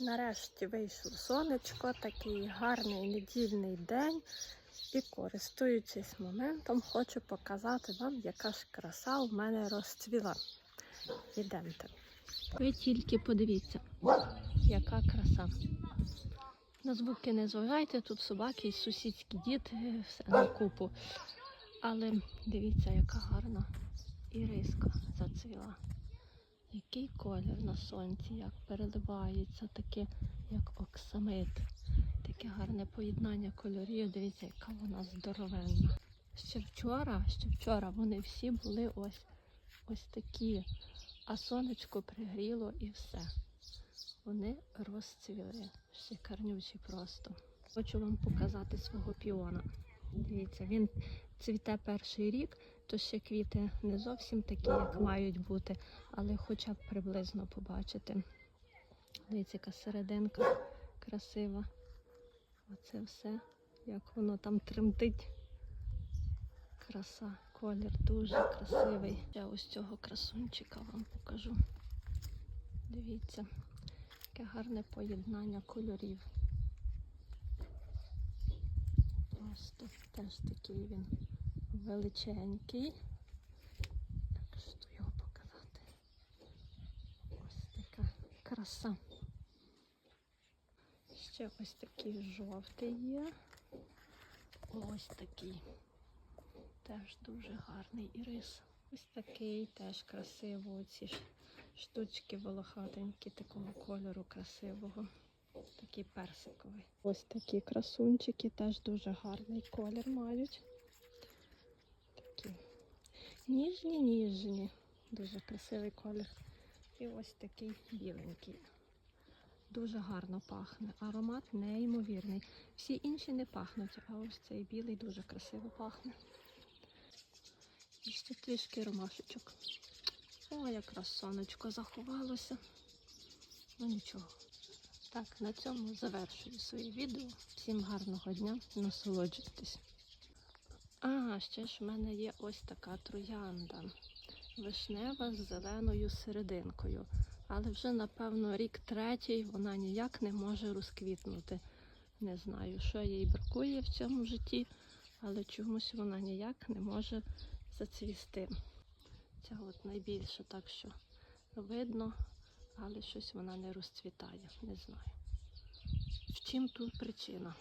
Нарешті вийшло сонечко, такий гарний недільний день. І користуючись моментом, хочу показати вам, яка ж краса у мене розцвіла. Ідемте. Ви тільки подивіться, яка краса. На звуки не зважайте, тут собаки і сусідські діти, все на купу. Але дивіться, яка гарна іриска зацвіла. Який колір на сонці, як переливається, таке, як оксамит. Таке гарне поєднання кольорів. Дивіться, яка вона здоровенна. Ще вчора, ще вчора вони всі були ось, ось такі, а сонечко пригріло і все. Вони розцвіли. Шикарнючі просто. Хочу вам показати свого піона. Дивіться, він цвіте перший рік, то ще квіти не зовсім такі, як мають бути, але хоча б приблизно побачити. Дивіться, яка серединка красива. Оце все, як воно там тремтить. Краса, колір дуже красивий. Я ось цього красунчика вам покажу. Дивіться, яке гарне поєднання кольорів. Просто теж такий він величенький. Так, що його показати? Ось така краса. Ще ось такий жовтий є. Ось такий. Теж дуже гарний ірис. Ось такий теж красиво. Оці ж штучки волохатенькі такого кольору красивого. Такий персиковий. Ось такі красунчики, теж дуже гарний колір мають. Такі ніжні, ніжні. Дуже красивий колір. І ось такий біленький. Дуже гарно пахне. Аромат неймовірний. Всі інші не пахнуть, а ось цей білий дуже красиво пахне. І ще трішки ромашечок. О, якраз сонечко заховалося. Ну нічого. Так, на цьому завершую своє відео. Всім гарного дня, насолоджуйтесь. А, ще ж в мене є ось така троянда. Вишнева з зеленою серединкою. Але вже, напевно, рік третій вона ніяк не може розквітнути. Не знаю, що їй бракує в цьому житті, але чомусь вона ніяк не може зацвісти. Ця от найбільше, так що видно, але щось вона не розцвітає. Не знаю. В чим тут причина?